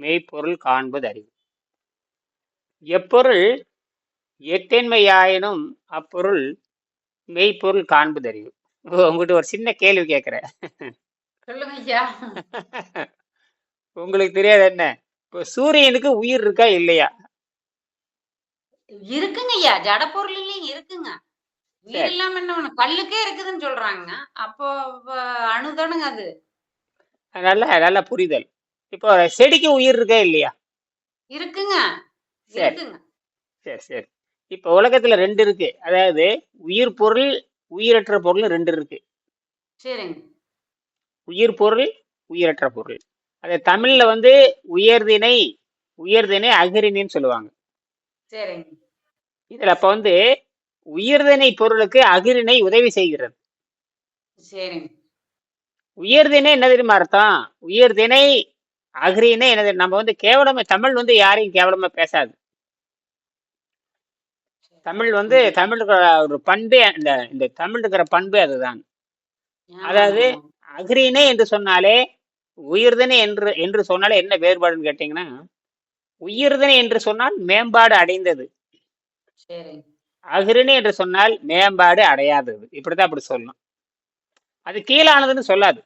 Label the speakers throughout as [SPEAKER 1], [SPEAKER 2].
[SPEAKER 1] மெய்ப்பொருள் காண்பது அறிவு. எப்பொருள் எத்தன்மையாயினும் அப்பொருள் மெய்ப்பொருள் காண்பது அறிவு. உங்ககிட்ட ஒரு சின்ன கேள்வி கேட்குறேன். உங்களுக்கு தெரியாது என்ன? இப்போ சூரியனுக்கு உயிர் இருக்கா இல்லையா?
[SPEAKER 2] இருக்குங்க ஐயா. ஜட பொருள்லயும் இருக்குங்க. உயிர். இல்லாம என்ன கல்லுக்கே இருக்குதுன்னு சொல்றாங்க. அப்போ அணுதானுங்க அது.
[SPEAKER 1] நல்ல நல்ல புரிதல். இப்போ செடிக்கு உயிர் இருக்கா இல்லையா?
[SPEAKER 2] இருக்குங்க.
[SPEAKER 1] சரி. சரி சரி. இப்போ உலகத்துல ரெண்டு இருக்கு. அதாவது உயிர் பொருள் உயிரற்ற பொருள் ரெண்டு இருக்கு.
[SPEAKER 2] சரிங்க.
[SPEAKER 1] உயிர் பொருள் உயிரற்ற பொருள். அது தமிழ்ல வந்து உயர்தினை உயர்தினை அகிரினின்னு சொல்லுவாங்க.
[SPEAKER 2] சரிங்க.
[SPEAKER 1] இதுல அப்ப வந்து உயர்தினை பொருளுக்கு அகிரிணை உதவி செய்கிறது.
[SPEAKER 2] சரிங்க.
[SPEAKER 1] உயர்தினை என்ன தெரியுமா அர்த்தம்? உயர்தினை அகிரினை என்னது நம்ம வந்து கேவலமா தமிழ் வந்து யாரையும் கேவலமா பேசாது. தமிழ் வந்து தமிழ் இருக்கிற ஒரு பண்பே இந்த இந்த தமிழ் இருக்கிற பண்பே அதுதான். அதாவது அகிரினை என்று சொன்னாலே உயர்தினை என்று என்று சொன்னாலே என்ன வேறுபாடுன்னு கேட்டீங்கன்னா உயர்தினை என்று சொன்னால் மேம்பாடு அடைந்தது. அகிரிணை என்று சொன்னால் மேம்பாடு அடையாதது. இப்படிதான் அப்படி சொல்லணும். அது கீழானதுன்னு சொல்லாது.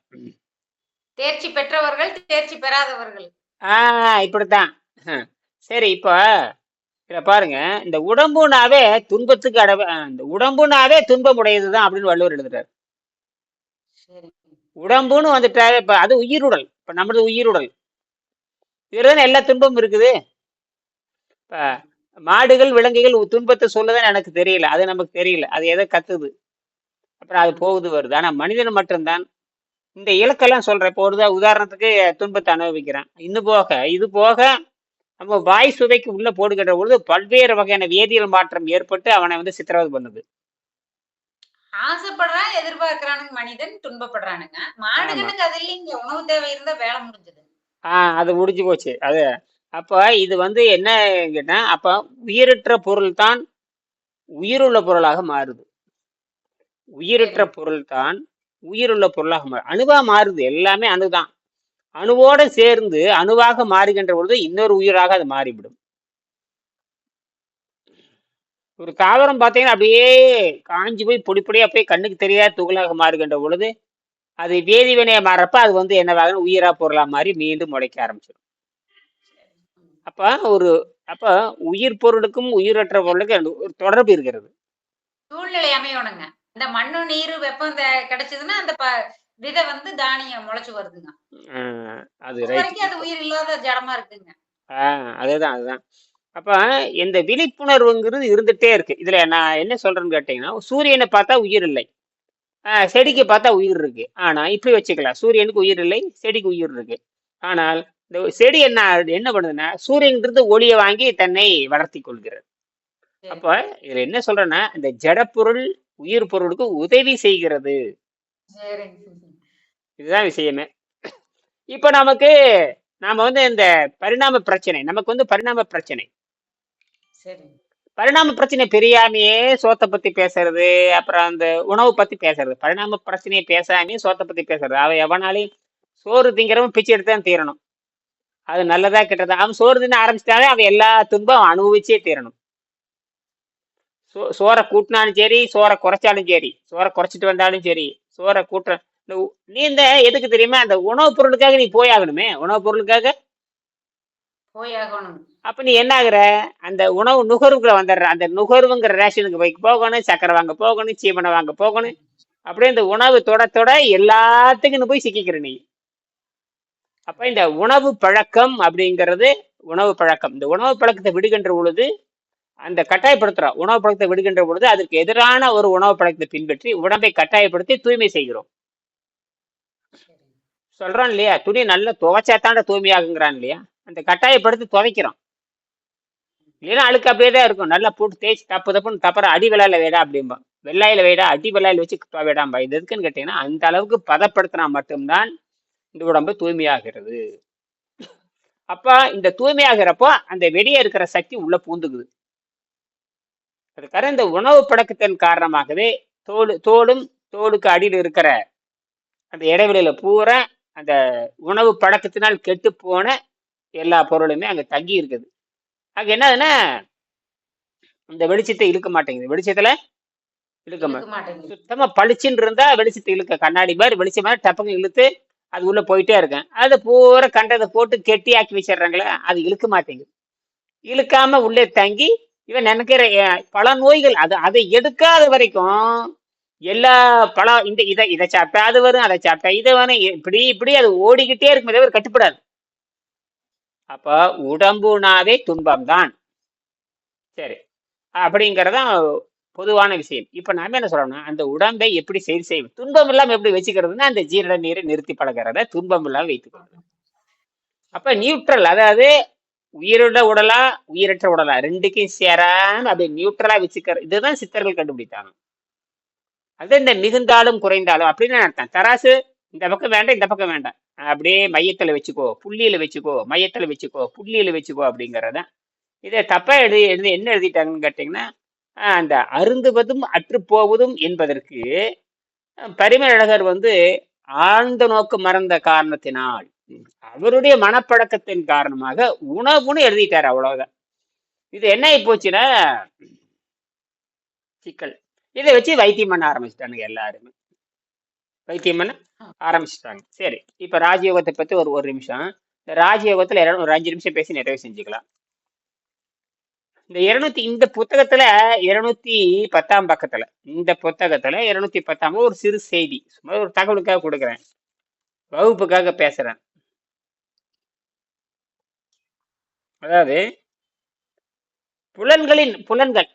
[SPEAKER 2] தேர்ச்சி பெற்றவர்கள் தேர்ச்சி பெறாதவர்கள்.
[SPEAKER 1] ஆஹ் இப்படித்தான். சரி இப்போ இத பாருங்க. இந்த உடம்புனாவே துன்பத்துக்கு அட இந்த உடம்புனாவே துன்பம் உடையதுதான் அப்படின்னு வள்ளுவர் எழுதுறாரு. உடம்புன்னு வந்துட்டாவே இப்ப அது உயிருடல். இப்ப நம்மளது உயிருடல். இதுலதானே எல்லா துன்பமும் இருக்குது. இப்ப மாடுகள் விலங்குகள் துன்பத்தை சொல்லதான் எனக்கு தெரியல. அது நமக்கு தெரியல. அது எதை கத்துது. அப்புறம் அது போகுது வருது. ஆனா மனிதன் மட்டும்தான் இந்த இலக்கெல்லாம் சொல்றேன். இப்போ ஒரு உதா- உதாரணத்துக்கு துன்பத்தை அனுபவிக்கிறான். இன்னும் போக இது போக நம்ம வாய் சுவைக்கு உள்ள போடுகின்ற பொழுது பல்வேறு வகையான வேதியியல் மாற்றம் ஏற்பட்டு அவனை வந்து சித்திரவதை பண்ணுது.
[SPEAKER 2] ஆசைப்படுறான் எதிர்பார்க்கிறானுங்க மனிதன் துன்பப்படுறானுங்க. மாடுகளுக்கு அது இல்லைங்க உணவு தேவை இருந்தா வேலை முடிஞ்சது.
[SPEAKER 1] ஆஹ் அது முடிஞ்சு போச்சு. அது அப்ப இது வந்து என்ன கேட்டா அப்ப உயிரற்ற பொருள் தான் உயிருள்ள பொருளாக மாறுது. உயிரற்ற பொருள் தான் உயிருள்ள பொருளாக மாறு. அணுவா மாறுது எல்லாமே அணுதான். அணுவோட சேர்ந்து அணுவாக மாறுகின்ற பொழுது இன்னொரு உயிராக அது மாறிவிடும். ஒரு தாவரம் பார்த்தீங்கன்னா அப்படியே காஞ்சி போய் பொடி போய் கண்ணுக்கு தெரியாத துகளாக மாறுகின்ற பொழுது அது வேதிவினையை மாறப்ப அது வந்து என்னவாக உயிரா பொருளா மாறி மீண்டும் முளைக்க ஆரம்பிச்சிடும். அப்ப ஒரு அப்ப உயிர் பொருளுக்கும் உயிரற்ற பொருளுக்கும் ஒரு தொடர்பு இருக்கிறது.
[SPEAKER 2] சூழ்நிலை அமையணுங்க. இந்த மண்ணு நீர் வெப்பம் கிடைச்சதுன்னா அந்த விதை வந்து தானியம் முளைச்சு வருதுங்க.
[SPEAKER 1] அது
[SPEAKER 2] வரைக்கும் அது உயிர் இல்லாத ஜடமா இருக்குங்க.
[SPEAKER 1] அதுதான் அதுதான். அப்ப இந்த விழிப்புணர்வுங்கிறது இருந்துட்டே இருக்கு. இதுல நான் என்ன சொல்றேன்னு கேட்டீங்கன்னா சூரியனை பார்த்தா உயிர் இல்லை. ஆஹ் செடிக்கு பார்த்தா உயிர் இருக்கு. ஆனா இப்படி வச்சுக்கலாம். சூரியனுக்கு உயிர் இல்லை செடிக்கு உயிர் இருக்கு. ஆனால் இந்த செடி என்ன என்ன பண்ணுதுன்னா சூரியன்றது ஒளியை வாங்கி தன்னை வளர்த்தி கொள்கிறது. அப்ப இதுல என்ன சொல்றேன்னா இந்த ஜடப்பொருள் உயிர் பொருளுக்கு உதவி செய்கிறது. இதுதான் விஷயமே. இப்ப நமக்கு நாம வந்து இந்த பரிணாம பிரச்சனை நமக்கு வந்து பரிணாம பிரச்சனை. பரிணாம பிரச்சனை தெரியாமையே சோத்தை பத்தி பேசுறது அப்புறம் அந்த உணவு பத்தி பேசுறது. பரிணாம பிரச்சனையை பேசாமையே சோத்தை பத்தி பேசுறது. அவன் எவனாலையும் சோறு திங்கிறவன் பிச்சை எடுத்து தான் தீரணும். அது நல்லதா கெட்டதா? அவன் சோறு தின்ன ஆரம்பிச்சிட்டாலே அவன் எல்லா துன்பம் அனுபவிச்சே தீரணும். சோ சோறை கூட்டினாலும் சரி சோறை குறைச்சாலும் சரி சோறை குறைச்சிட்டு வந்தாலும் சரி சோறை கூட்ட இந்த உ- நீ இந்த எதுக்கு தெரியுமா அந்த உணவுப் பொருளுக்காக நீ போயாகணுமே உணவுப் பொருளுக்காக?
[SPEAKER 2] போய் ஆகணும்
[SPEAKER 1] அப்ப நீ என்ன ஆகுற அந்த உணவு நுகர்வுக்குள்ள வந்துடுற அந்த நுகர்வுங்கிற ரேஷனுக்கு போய் போகணும் சக்கரை வாங்க போகணும் சீமனை வாங்க போகணும் அப்படியே இந்த உணவு தொட தொட எல்லாத்துக்கும் நீ போய் சிக்கிக்கிற நீ. அப்ப இந்த உணவு பழக்கம் அப்படிங்கிறது உணவு பழக்கம். இந்த உணவு பழக்கத்தை விடுகின்ற பொழுது அந்த கட்டாயப்படுத்துறோம். உணவு பழக்கத்தை விடுகின்ற பொழுது அதற்கு எதிரான ஒரு உணவு பழக்கத்தை பின்பற்றி உடம்பை கட்டாயப்படுத்தி தூய்மை செய்கிறோம். சொல்றோம் இல்லையா? துணி நல்லா துவைச்சாத்தாண்ட தூய்மையாகுங்கிறான் இல்லையா? அந்த கட்டாயப்படுத்தி துவைக்கிறோம். இல்லைன்னா அழுக்கு அப்படியே தான் இருக்கும். நல்லா போட்டு தேய்ச்சி தப்பு தப்புன்னு தப்புற அடி விலையில வேடா அப்படிம்பா. வெள்ளாயில வேடா அடி வெள்ளாயில வச்சு வேடாம்பா இது எதுக்குன்னு கேட்டீங்கன்னா அந்த அளவுக்கு பதப்படுத்தினா மட்டும்தான் இந்த உடம்பு தூய்மையாகிறது. அப்ப இந்த தூய்மையாகிறப்போ அந்த வெளியே இருக்கிற சக்தி உள்ள பூந்துக்குது. அதுக்காக இந்த உணவு பழக்கத்தின் காரணமாகவே தோல் தோலும் தோலுக்கு அடியில் இருக்கிற அந்த இடைவெளியில பூரா அந்த உணவு பழக்கத்தினால் கெட்டு போன எல்லா பொருளுமே அங்க தங்கி இருக்குது. அங்க என்னதுன்னா இந்த வெளிச்சத்தை இழுக்க மாட்டேங்குது. வெளிச்சத்துல இழுக்க மாட்டேங்குது. சுத்தமா பளிச்சுன்னு இருந்தா வெளிச்சத்தை இழுக்க. கண்ணாடி மாதிரி வெளிச்சம் மாதிரி டப்புங்க இழுத்து அது உள்ள போயிட்டே இருக்கேன் அது பூரா கண்டதை போட்டு கெட்டியாக்கி வச்சிடுறாங்களே அது இழுக்க மாட்டேங்குது. இழுக்காம உள்ளே தங்கி இவன் நினைக்கிற பல நோய்கள் அது அதை எடுக்காத வரைக்கும் எல்லா பழம் இந்த இதை இதை சாப்பிட்டா அது வரும் அதை சாப்பிட்டா இதை வரும் இப்படி இப்படி அது ஓடிக்கிட்டே இருக்கும் தவிர கட்டுப்படாது. அப்ப உடம்புனாவே துன்பம் தான் சரி. அப்படிங்கிறதான் பொதுவான விஷயம். இப்ப நாம என்ன சொல்றோம்னா அந்த உடம்பை எப்படி சரி செய்வோம் துன்பம் இல்லாம எப்படி வச்சுக்கிறதுனா அந்த ஜீரண நீரை நிறுத்தி பழகிறத துன்பம் இல்லாம வைத்துக்கிறது அப்ப நியூட்ரல் அதாவது உயிருள்ள உடலா உயிரற்ற உடலா? ரெண்டுக்கும் சேராம அப்படியே நியூட்ரலா வச்சுக்கிற இதுதான் சித்தர்கள் கண்டுபிடித்தாங்க. அது இந்த மிகுந்தாலும் குறைந்தாலும் அப்படின்னு அர்த்தம். தராசு இந்த பக்கம் வேண்டாம் இந்த பக்கம் வேண்டாம். அப்படியே மையத்தில் வச்சுக்கோ புள்ளியில வச்சுக்கோ மையத்தில் வச்சுக்கோ புள்ளியில வச்சுக்கோ அப்படிங்கறத. இதை தப்பா எழுதி எழுதி என்ன எழுதிட்டாங்கன்னு கேட்டீங்கன்னா அந்த அருந்துவதும் அற்று போவதும் என்பதற்கு பரிமழகர் வந்து ஆழ்ந்த நோக்கு மறந்த காரணத்தினால் அவருடைய மனப்பழக்கத்தின் காரணமாக உணவுன்னு எழுதிட்டார் அவ்வளவுதான். இது என்ன ஆகி போச்சுன்னா சிக்கல். இதை வச்சு வைத்தியம் பண்ண ஆரம்பிச்சிட்டானுங்க எல்லாருமே. வைத்தியம் பண்ண ஆரம்பிச்சிட்டாங்க. சரி இப்ப ராஜயோகத்தை பத்தி ஒரு ஒரு நிமிஷம். இந்த ராஜயோகத்துல எல்லாரும் ஒரு அஞ்சு நிமிஷம் பேசி நிறைவு செஞ்சுக்கலாம். இந்த இருநூத்தி இந்த புத்தகத்துல இருநூத்தி பத்தாம் பக்கத்துல இந்த புத்தகத்துல இருநூத்தி பத்தாம் ஒரு சிறு செய்தி. சும்மா ஒரு தகவலுக்காக கொடுக்குறேன். வகுப்புக்காக பேசுறேன். அதாவது புலன்களின் புலன்கள்.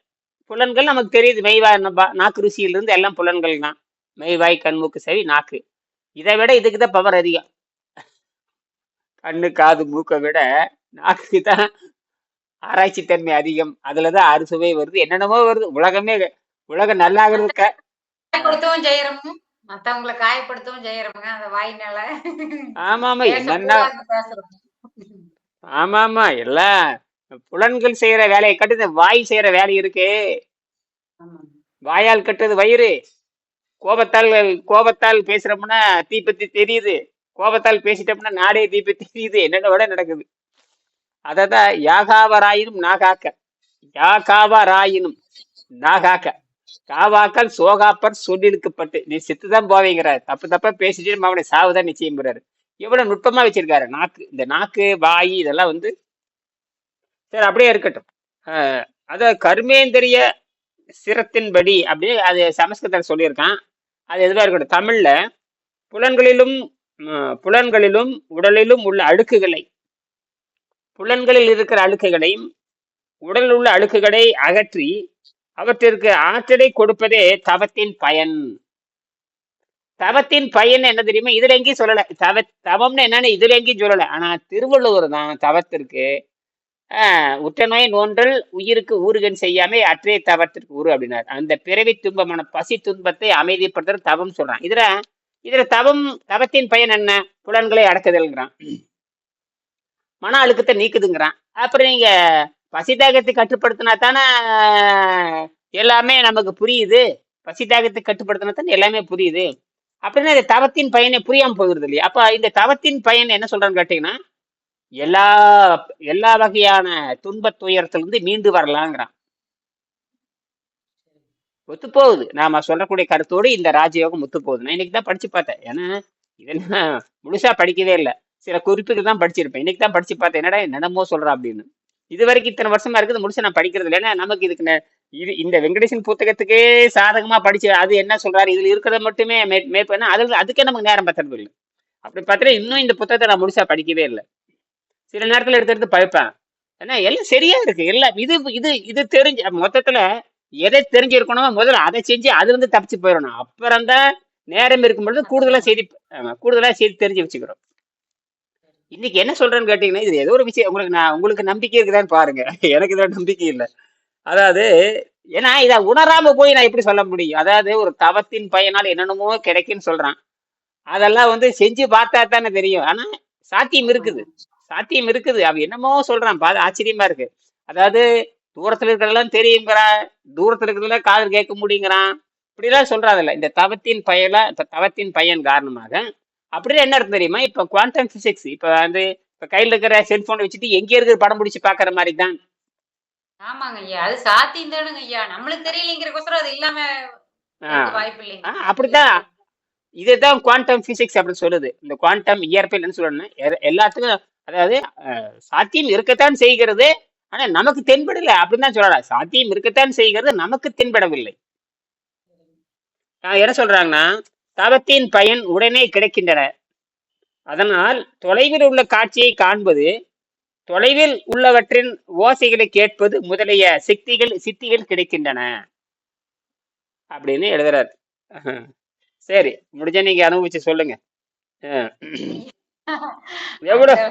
[SPEAKER 1] புலன்கள் நமக்கு தெரியுது. மெய்வாய் நாக்கு ருசியிலிருந்து எல்லாம் புலன்கள் தான். மெய்வாய் கண்மூக்கு செவி நாக்கு. இதை விட இதுக்கு தான் பவர் அதிகம். கண்ணு காது மூக்கை விட நாக்குக்கு தான் ஆராய்ச்சி தன்மை அதிகம். அதுலதான் அறுசுவை வருது. என்னென்னமோ வருது. உலகமே உலகம் நல்லாகிறதுக்க
[SPEAKER 2] காயப்படுத்தவும் செய்யறோமுங்க மத்தவங்களை காயப்படுத்தவும் செய்யறோமுங்க அந்த வாயினால
[SPEAKER 1] ஆமா ஆமா என்னன்னா ஆமா ஆமா எல்லாம் புலன்கள் செய்யற வேலையை கட்டு இந்த வாய் செய்யற வேலை இருக்கே. வாயால் கட்டுறது வயிறு. கோபத்தால் கோபத்தால் பேசுறோம்னா தீப்பத்தி தெரியுது. கோபத்தால் பேசிட்டோம்னா நாடே தீபத்தி தெரியுது. என்னென்ன விட நடக்குது. அததான் யாகாவராயினும் நாகாக்க. யாகாவராயினும் நாகாக்க. காவாக்கள் சோகாப்பர் சொல்லிழுக்கப்பட்டு நீ செத்துதான் போவீங்கிறார். தப்பு தப்பா பேசிட்டு அவனை சாவுதான் நிச்சயம்ங்கிறாரு. எவ்வளவு நுட்பமா வச்சிருக்காரு? நாக்கு இந்த நாக்கு வாய் இதெல்லாம் வந்து சரி அப்படியே இருக்கட்டும். அத கர்மேந்திரிய சிரத்தின்படி அப்படியே அது சமஸ்கிருதத்தில் சொல்லியிருக்கான். அது எதுவாக இருக்கட்டும் தமிழ்ல புலன்களிலும் புலன்களிலும் உடலிலும் உள்ள அழுக்குகளை புலன்களில் இருக்கிற அழுக்குகளையும் உடலில் உள்ள அழுக்குகளை அகற்றி அவற்றிற்கு ஆற்றலை கொடுப்பதே தவத்தின் பயன். தவத்தின் பயன் என்ன தெரியுமா? இதுல எங்கேயும் சொல்லல. தவ தவம்னு என்னன்னு இதுல எங்கேயும் சொல்லல. ஆனா திருவள்ளுவர் தான் தவத்திற்கு ஆஹ் உற்ற நோய் நோன்றல் உயிருக்கு ஊறுகன் செய்யாமே அற்றே தவத்திற்கு ஊறு அப்படின்னார். அந்த பிறவி துன்பமான பசி துன்பத்தை அமைதிப்படுத்துற தவம் சொல்றான். இதுல இதுல தவம் தவத்தின் பயன் என்ன? புலன்களை அடக்குதல்ங்கிறான். மன அழுக்கத்தை நீக்குதுங்கிறான். அப்புறம் நீங்க பசி தாகத்தை கட்டுப்படுத்தினா தானே எல்லாமே நமக்கு புரியுது. பசி தாகத்தை கட்டுப்படுத்தினா தானே எல்லாமே புரியுது. அப்படின்னா இந்த தவத்தின் பயனை புரியாம போகிறது இல்லையா? அப்ப இந்த தவத்தின் பயன் என்ன சொல்றான்னு கேட்டீங்கன்னா எல்லா எல்லா வகையான துன்பத் துயரத்திலிருந்து மீண்டு வரலாங்கிறான். ஒத்து போகுது நாம சொல்லக்கூடிய கருத்தோடு இந்த ராஜயோகம் ஒத்து போகுது நான் இன்னைக்கு தான் படிச்சு பார்த்தேன். ஏன்னா இதெல்லாம் முழுசா படிக்கவே இல்லை. சில குறிப்புகள் தான் படிச்சிருப்பேன். இன்னைக்கு தான் படிச்சு பார்த்தேன். என்னடா என்னமோ சொல்றா அப்படின்னு. இது வரைக்கும் இத்தனை வருஷமா இருக்குது முழுசா நான் படிக்கிறது இல்லை. ஏன்னா நமக்கு இதுக்கு இது இந்த வெங்கடேசன் புத்தகத்துக்கே சாதகமா படிச்சு அது என்ன சொல்றாரு? இதுல இருக்கிறத மட்டுமே மே மேற்பண்ண அதுக்கே நமக்கு நேரம் பத்துறது இல்லை. அப்படி பார்த்தா இன்னும் இந்த புத்தகத்தை நான் முழுசா படிக்கவே இல்லை. சில நேரத்துல எடுத்து எடுத்து படிப்பேன் ஏன்னா எல்லாம் சரியா இருக்கு. எல்லாம் இது இது இது தெரிஞ்சு மொத்தத்துல எதை தெரிஞ்சிருக்கணுமோ முதல்ல அதை செஞ்சு அதுல இருந்து தப்பிச்சு போயிடணும். அப்புறம் தான் நேரம் இருக்கும் பொழுது கூடுதலா செய்தி கூடுதலா செய்தி தெரிஞ்சு வச்சுக்கிறோம். இன்னைக்கு என்ன சொல்றேன்னு கேட்டீங்கன்னா இது ஏதோ ஒரு விஷயம். உங்களுக்கு நான் உங்களுக்கு நம்பிக்கை இருக்குதான்னு பாருங்க. எனக்கு இதுல நம்பிக்கை இல்லை. அதாவது ஏன்னா இதை உணராம போய் நான் எப்படி சொல்ல முடியும்? அதாவது ஒரு தவத்தின் பயனால் என்னென்னமோ கிடைக்குன்னு சொல்றான். அதெல்லாம் வந்து செஞ்சு பார்த்தா தானே தெரியும். ஆனா சாத்தியம் இருக்குது. சாத்தியம் இருக்குது. அவன் என்னமோ சொல்றான். பாது ஆச்சரியமா இருக்கு. அதாவது தூரத்துல இருக்கிறதெல்லாம் தெரியுங்கிறான். தூரத்துல இருக்கிறதெல்லாம் காதல் கேட்க முடியுங்கிறான். இப்படிலாம் சொல்றாதில்ல இந்த தவத்தின் பயல தவத்தின் பயன் காரணமாக. அப்படியே என்ன இருக்கு தெரியுமா? இப்ப குவாண்டம் பிசிக்ஸ் இப்ப வந்து இப்ப கையில இருக்கிற செல்போனை வச்சுட்டு எங்கே இருக்கிற படம் பிடிச்சி பாக்குற மாதிரி தான்.
[SPEAKER 2] ஆமாங்க ஐயா அது சாத்தியம் தானுங்க ஐயா. நம்மளுக்கு தெரியலைங்கிறக்கோசரம் அது இல்லாம வாய்ப்பு இல்லைங்க.
[SPEAKER 1] அப்படித்தான். இதுதான் குவாண்டம் பிசிக்ஸ் அப்படின்னு சொல்லுது. இந்த குவாண்டம் இயற்பியல் என்ன சொல்லணும் எல்லாத்துக்கும் அதாவது சாத்தியம் இருக்கத்தான் செய்கிறது ஆனா நமக்கு தென்படல அப்படின்னு தான் சொல்லலாம் சாத்தியம் இருக்கத்தான் செய்கிறது நமக்கு தென்படவில்லை. என்ன சொல்றாங்கன்னா தவத்தின் பயன் உடனே கிடைக்கின்றன. அதனால் தொலைவில் உள்ள காட்சியை காண்பது தொலைவில் உள்ளவற்றின் ஓசைகளை கேட்பது முதலிய சித்திகள் சித்திகள் கிடைக்கின்றன. அப்படின்னு எழுதுறாரு. சரி முடிஞ்ச நீங்க அனுபவிச்சு சொல்லுங்க. எவ்வளவு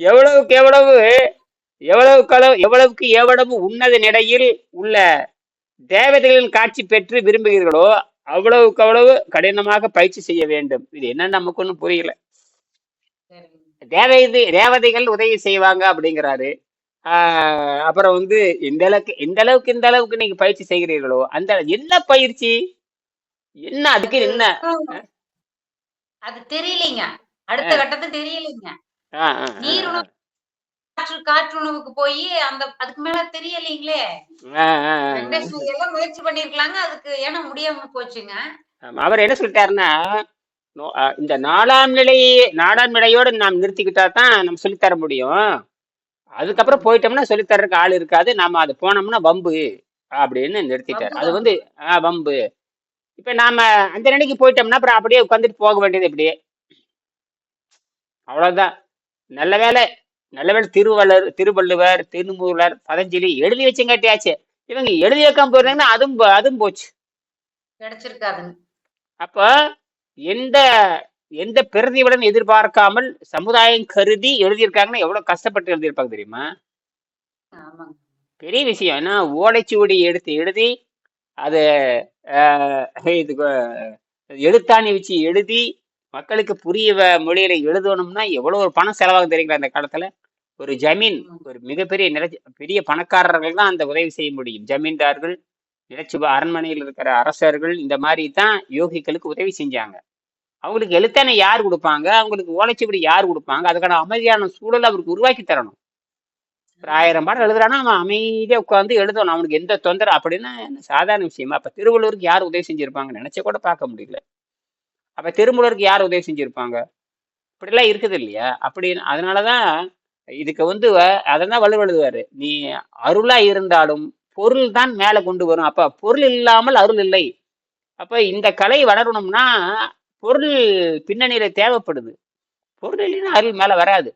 [SPEAKER 1] எவ்வளவுக்கு எவ்வளவு எவ்வளவுக்கு அளவு எவ்வளவுக்கு எவ்வளவு உன்னத நிலையில் உள்ள தேவதைகளின் காட்சி பெற்று விரும்புகிறீர்களோ அவ்வளவுக்கு அவ்வளவு கடினமாக பயிற்சி செய்ய வேண்டும். இது என்ன நமக்கு ஒன்றும் புரியல. தேவதை தேவதைகள் உதவி செய்வாங்க அப்படிங்கிறாரு. ஆஹ் அப்புறம் வந்து இந்த அளவுக்கு இந்த அளவுக்கு இந்த அளவுக்கு நீங்க பயிற்சி செய்கிறீர்களோ அந்த என்ன பயிற்சி? என்ன அதுக்கு என்ன?
[SPEAKER 2] அது தெரியலைங்க. அடுத்த கட்டத்து தெரியலைங்க.
[SPEAKER 1] ஆ, ஆ, ஆ,
[SPEAKER 2] நீர் உணவு காற்று காற்று உணவுக்கு போய் அந்த அதுக்கு மேல தெரியலைங்களே. வெங்கடேஷ் எல்லாம் முயற்சி பண்ணிருக்கலாங்க அதுக்கு ஏன்னா முடியாம போச்சுங்க.
[SPEAKER 1] ஆமா, அவர் என்ன சொல்லிட்டாருன்னா இந்த நாலாம் நிலை நாலாம் நிலையோட நாம் நிறுத்திக்கிட்டா தான் நம்ம சொல்லித்தர முடியும். அதுக்கப்புறம் போயிட்டோம்னா சொல்லித்தரதுக்கு ஆள் இருக்காது. நாம அது போனோம்னா வம்பு அப்படின்னு நிறுத்திட்டார். அது வந்து ஆ, வம்பு. இப்ப நாம அந்த நிலைக்கு போயிட்டோம்னா அப்புறம் அப்படியே உட்காந்துட்டு போக வேண்டியது இப்படியே அவ்வளவுதான். நல்ல வேலை நல்ல வேலை திருவள்ளுவர் திருவள்ளுவர் திருமூலர் பதஞ்சலி எழுதி வச்சுங்காட்டியாச்சு. இவங்க எழுதி வைக்காம போயிருந்தாங்கன்னா அதுவும் அதுவும் போச்சு.
[SPEAKER 2] கிடைச்சிருக்காதுங்க
[SPEAKER 1] அப்ப எந்த எந்த பிரதிபலன் எதிர்பார்க்காமல் சமுதாயம் கருதி எழுதியிருக்காங்கன்னா எவ்வளவு கஷ்டப்பட்டு எழுதியிருப்பாங்க தெரியுமா? பெரிய விஷயம். ஏன்னா ஓலைச்சுவடி எடுத்து எழுதி அதை இது எழுத்தாணி வச்சு எழுதி மக்களுக்கு புரிய மொழியில எழுதணும்னா எவ்வளவு ஒரு பணம் செலவாகும் தெரியுங்களா அந்த காலத்துல? ஒரு ஜமீன் ஒரு மிகப்பெரிய நில பெரிய பணக்காரர்கள் தான் அந்த உதவி செய்ய முடியும். ஜமீன்தார்கள் நிலச்சுவ அரண்மனையில் இருக்கிற அரசர்கள் இந்த மாதிரி தான் யோகிகளுக்கு உதவி செஞ்சாங்க. அவங்களுக்கு எழுத்தாணை யார் கொடுப்பாங்க? அவங்களுக்கு ஓலைச்சுவடி யார் கொடுப்பாங்க? அதுக்கான அமைதியான சூழல் அவருக்கு உருவாக்கி தரணும். ஒரு ஆயிரம் பாடம் எழுதுறான்னா அவன் அமைதியா உட்காந்து எழுதணும். அவனுக்கு எந்த தொந்தரவு அப்படின்னா சாதாரண விஷயமா? அப்ப திருவள்ளுவருக்கு யார் உதவி செஞ்சிருப்பாங்க நினைச்ச கூட பார்க்க முடியல. அப்ப திருமூலருக்கு யார் உதவி செஞ்சிருப்பாங்க? இப்படிலாம் இருக்குது இல்லையா? அப்படின்னு அதனாலதான் இதுக்கு வந்து அதை தான் வலுவழுதுவார். நீ அருளா இருந்தாலும் பொருள் தான் மேல கொண்டு வரும். அப்ப பொருள் இல்லாமல் அருள் இல்லை. அப்ப இந்த கலை வளரணும்னா பொருள் பின்னணியில தேவைப்படுது. பொருள் இல்லைன்னா அருள் மேல வராது.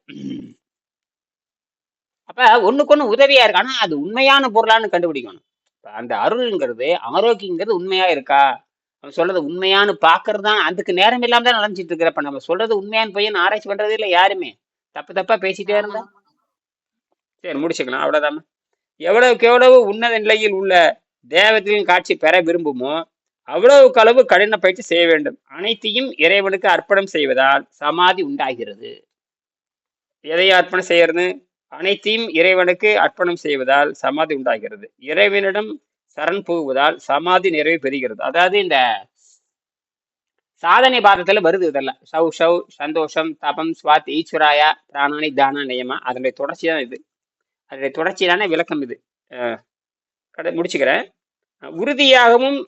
[SPEAKER 1] அப்ப ஒண்ணுக்கு ஒண்ணு உதவியா இருக்கு. ஆனா அது உண்மையான பொருளான்னு கண்டுபிடிக்கணும். அந்த அருள்ங்கிறது ஆரோக்கியங்கிறது உண்மையா இருக்கா? அவன் சொல்றது உண்மையான்னு பாக்குறது? தான் அதுக்கு நேரம் இல்லாம தான் நடந்துட்டு இருக்கிறப்ப நம்ம சொல்றது உண்மையான பையன் ஆராய்ச்சி பண்றதே இல்லை யாருமே. தப்பு தப்பா பேசிட்டே இருந்தா. சரி முடிச்சுக்கலாம். அவ்வளவுதான் எவ்வளவுக்கு எவ்வளவு உன்னத நிலையில் உள்ள தேவதையின் காட்சி பெற விரும்புமோ அவ்வளவுக்கு அளவு கடின பயிற்சி செய்ய வேண்டும். அனைத்தையும் இறைவனுக்கு அர்ப்பணம் செய்வதால் சமாதி உண்டாகிறது. எதை அர்ப்பணம் செய்யறது? அனைத்தையும் இறைவனுக்கு அர்ப்பணம் செய்வதால் சமாதி உண்டாகிறது. இறைவனிடம் சரண் புகுவதால் சமாதி நிறைவு பெறுகிறது. அதாவது இந்த சாதனை பாதத்துல வருது இதெல்லாம். சௌ சௌ சந்தோஷம் தபம் ஸ்வாத் ஈஸ்வராயா பிராணானி தான நியமா. அதனுடைய தொடர்ச்சி தான் இது. அதனுடைய தொடர்ச்சியான விளக்கம் இது. கடை முடிச்சுக்கிறேன். உறுதியாகவும்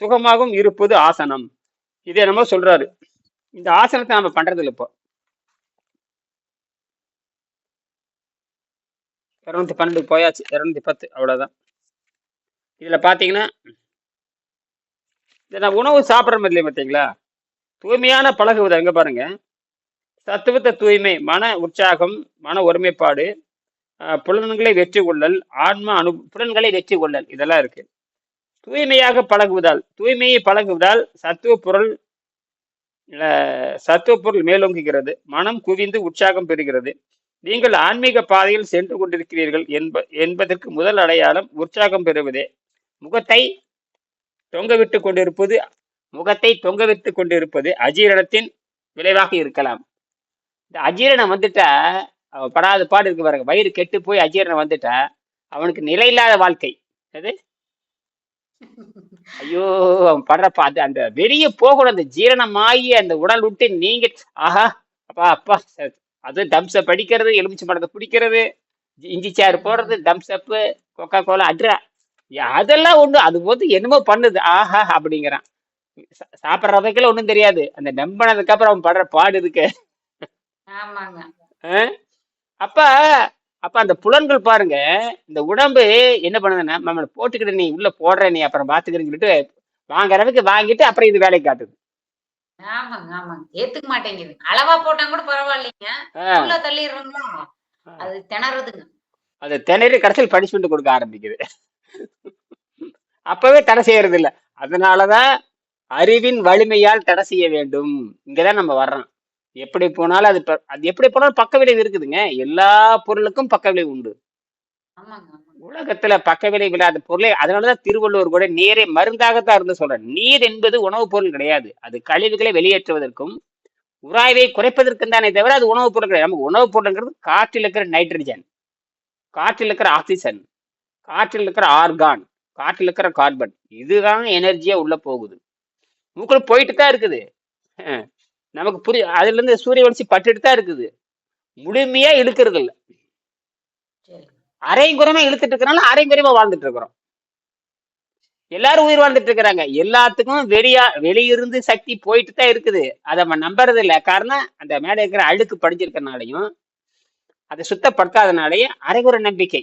[SPEAKER 1] சுகமாகவும் இருப்பது ஆசனம். இதே நம்ம சொல்றாரு. இந்த ஆசனத்தை நம்ம பண்றது இல்லை இப்போ. இரநூத்தி பன்னெண்டு போயாச்சு. இரநூத்தி பத்து அவ்வளோதான் இதில் பார்த்தீங்கன்னா இதை நான் உணவு சாப்பிட்ற இல்லையா பார்த்தீங்களா? தூய்மையான பழகுவது எங்கே பாருங்க. தத்துவத்த தூய்மை மன உற்சாகம் மன ஒருமைப்பாடு புலன்களை வெற்றி கொள்ளல் ஆன்ம அனு புலன்களை வெற்றி கொள்ளல் இதெல்லாம் இருக்கு. தூய்மையாக பழகுவதால் தூய்மையை பழகுவதால் சத்துவ பொருள் சத்துவ பொருள் மேலோங்குகிறது மனம் குவிந்து உற்சாகம் பெறுகிறது. நீங்கள் ஆன்மீக பாதையில் சென்று கொண்டிருக்கிறீர்கள் என்ப என்பதற்கு முதல் அடையாளம் உற்சாகம் பெறுவதே. முகத்தை தொங்கவிட்டு கொண்டிருப்பது முகத்தை தொங்கவிட்டு கொண்டிருப்பது அஜீரணத்தின் விளைவாக இருக்கலாம். இந்த அஜீரணம் வந்துட்டா அவன் படாத பாடு இருக்கு பாருங்க. வயிறு கெட்டு போய் அஜீரணம் வந்துட்டா அவனுக்கு நிலையில்லாத வாழ்க்கை. அது ஐயோ அவன் படுறப்ப அது அந்த வெளியே போகணும் அந்த ஜீரணமாகி அந்த உடல் விட்டு நீங்க ஆஹா அப்பா அப்பா சரி. அது தம்ஸ் அப் அடிக்கிறது எலுமிச்சை பழத்தை பிடிக்கிறது இஞ்சி சாறு போடுறது தம்ஸ் அப்பு கொக்கா கோலா அட்ரா அதெல்லாம் ஒண்ணு அது போது என்னமோ பண்ணுது. ஆஹா அப்படிங்கிறான். சா- சாப்பிடுறதுக்கெல்லாம் ஒண்ணும் தெரியாது. அந்த நம்பினதுக்கு அப்புறம் அவன் படுற பாடு இருக்கு. அப்ப அப்ப அந்த புலன்கள் பாருங்க இந்த உடம்பு என்ன பண்ணுதுன்னா நம்ம போட்டுக்கிட்டு நீ உள்ள போடுற நீ அப்புறம் பாத்துக்கிறேன்னு சொல்லிட்டு வாங்குற அளவுக்கு வாங்கிட்டு அப்புறம் இது வேலையை காட்டுது.
[SPEAKER 2] ஆமாங்க ஆமாங்க. ஏத்துக்க மாட்டேங்குது. அளவா போட்டா கூட பரவாயில்லைங்க. உள்ள தள்ளிடுறோங்களா அது திணறுதுங்க.
[SPEAKER 1] அது திணறி கடைசியில் பனிஷ்மெண்ட் கொடுக்க ஆரம்பிக்குது. அப்பவே தடை செய்யறது இல்ல அதனாலதான் அறிவின் வலிமையால் தடை செய்ய வேண்டும். இங்கதான் நம்ம வர்றோம். எப்படி போனாலும் அது அது எப்படி போனாலும் பக்க விளைவு இருக்குதுங்க. எல்லா பொருளுக்கும் பக்க விளைவு உண்டு. உலகத்துல பக்க விளைவு இல்லாத பொருளே அதனாலதான் திருவள்ளுவர் கூட நீரை மருந்தாகத்தான் இருந்து சொல்றார். நீர் என்பது உணவுப் பொருள் கிடையாது. அது கழிவுகளை வெளியேற்றுவதற்கும் உராய்வை குறைப்பதற்கும் தானே தவிர அது உணவுப் பொருள் கிடையாது. நமக்கு உணவுப் பொருள்ங்கிறது காற்றில் இருக்கிற நைட்ரஜன் காற்றில் இருக்கிற ஆக்சிஜன் காற்றில் இருக்கிற ஆர்கான் காற்றில் இருக்கிற கார்பன் இதுதான் எனர்ஜியா உள்ள போகுது. மூக்குள்ள போயிட்டு தான் இருக்குது. நமக்கு புரிய அதுல இருந்து சூரிய வெளிச்சம் பட்டுட்டு தான் இருக்குது. முழுமையா இழுக்கிறது இல்ல அரைங்குறமா இழுத்துட்டு இருக்கனால அரைங்குறமா வாழ்ந்துட்டு இருக்கிறோம். எல்லாரும் உயிர் வாழ்ந்துட்டு இருக்கிறாங்க. எல்லாத்துக்கும் வெளியா வெளியிருந்து சக்தி போயிட்டு தான் இருக்குது. அதை நம்ம நம்புறது இல்ல காரணம் அந்த மேல இருக்கிற அழுக்கு படிஞ்சிருக்கனாலையும் அதை சுத்தப்படுத்தாதனாலையும் அரைகுறை நம்பிக்கை.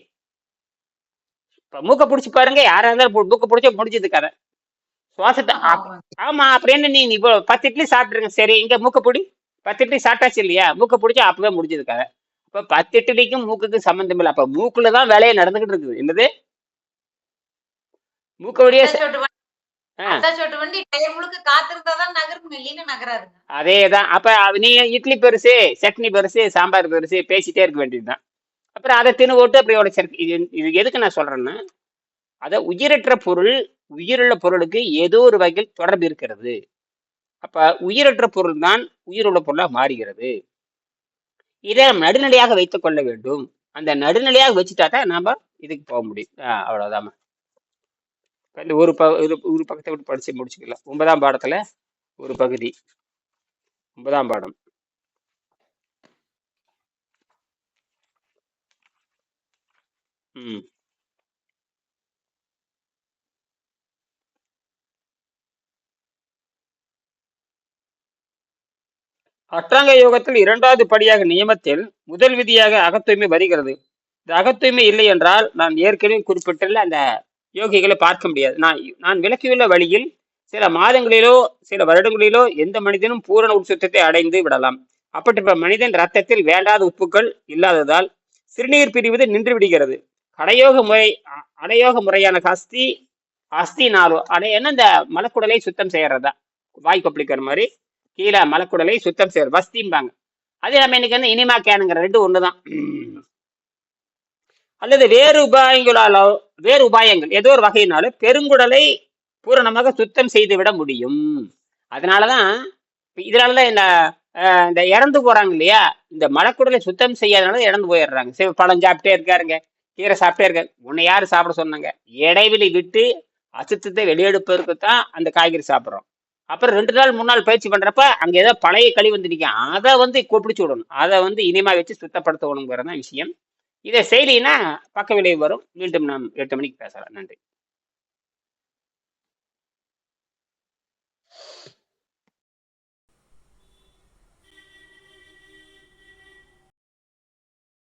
[SPEAKER 1] இப்ப மூக்க பிடிச்சி பாருங்க யாரா இருந்தாலும் மூக்க பிடிச்சா முடிஞ்சது கதை. சுவாசத்தை ஆமா. அப்படின்னு நீ நீ இப்போ பத்து இட்லி சாப்பிட்டுருங்க. சரி இங்க மூக்க பிடி. பத்து இட்லி சாப்பிட்டாச்சு இல்லையா? மூக்க பிடிச்சா அப்பவே முடிஞ்சது கதை அப்ப பத்து இட்லிக்கும் மூக்குக்கும் சம்மந்தம் இல்லை. அப்ப மூக்குல தான் வேலையை நடந்துகிட்டு இருக்குது. என்னது? மூக்க வழியா அதேதான். அப்ப நீ இட்லி பெருசு சட்னி பெருசு சாம்பார் பெருசு பேசிட்டே இருக்க வேண்டியதுதான். அப்புறம் அதை தின்னு ஓட்டு அப்படி இது எதுக்கு நான் சொல்றேன்னா அத உயிரற்ற பொருள் உயிருள்ள பொருளுக்கு ஏதோ ஒரு வகையில் தொடர்பு இருக்கிறது. அப்ப உயிரற்ற பொருள் தான் உயிருள்ள பொருளாக மாறுகிறது. இதை நம்ம நடுநிலையாக வைத்துக் கொள்ள வேண்டும். அந்த நடுநிலையாக வச்சுட்டா தான் நாம இதுக்கு போக முடியும். ஆஹ் இந்த ஒரு ப ஒரு ஒரு பக்கத்தை விட்டு படிச்சு முடிச்சுக்கலாம். ஒன்பதாம் பாடத்துல ஒரு பகுதி. ஒன்பதாம் பாடம். ம். அட்டாங்க யோகத்தில் இரண்டாவது படியாக நியமத்தில் முதல் விதியாக அகத்தூய்மை வருகிறது. இந்த அகத்தூய்மை இல்லை என்றால் நான் ஏற்கனவே குறிப்பிட்டுள்ள அந்த யோகிகளை பார்க்க முடியாது. நான் நான் விளக்கியுள்ள வழியில் சில மாதங்களிலோ சில வருடங்களிலோ எந்த மனிதனும் பூரண உட்சுத்தத்தை அடைந்து விடலாம். அப்படிப்பட்ட மனிதன் ரத்தத்தில் வேண்டாத உப்புக்கள் இல்லாததால் சிறுநீர் பிரிவது நின்று விடுகிறது கடையோக முறை அடையோக முறையான அஸ்தி அஸ்தி நாளோ அடை என்ன இந்த மலக்குடலை சுத்தம் செய்யறதா? வாய் கொப்பளிக்கிற மாதிரி. கீழே மலக்குடலை சுத்தம் செய்வது வஸ்திம்பாங்க. அது நம்ம இன்னைக்கு வந்து இனிமா கேனுங்கிற ரெண்டு ஒண்ணுதான். அல்லது வேறு உபாயங்களாலோ வேறு உபாயங்கள் ஏதோ ஒரு வகையினாலும் பெருங்குடலை பூரணமாக சுத்தம் செய்து விட முடியும். அதனாலதான் இதனால இதனாலதான் இந்த இந்த இறந்து போறாங்க இல்லையா? இந்த மலக்குடலை சுத்தம் செய்யாதனால இறந்து போயிடுறாங்க. சரி பழம் சாப்பிட்டே இருக்காருங்க கீரை சாப்பிட்டே இருக்காரு. உன்னை யாரு சாப்பிட சொன்னாங்க? இடைவெளி விட்டு அசுத்தத்தை வெளியெடுப்பதற்கு தான் அந்த காய்கறி சாப்பிட்றோம். அப்புறம் ரெண்டு நாள் மூணு நாள் பயிற்சி பண்றப்ப அங்க ஏதோ பழைய களி வந்து நிற்கும் அதை வந்து கொப்பிடிச்சு விடணும். அதை வந்து இனிமா வச்சு சுத்தப்படுத்தணுங்கிறதான் விஷயம். இதை செய்யலைன்னா பக்க விளைவு வரும். மீண்டும் நாம் எட்டு மணிக்கு பேசலாம். நன்றி.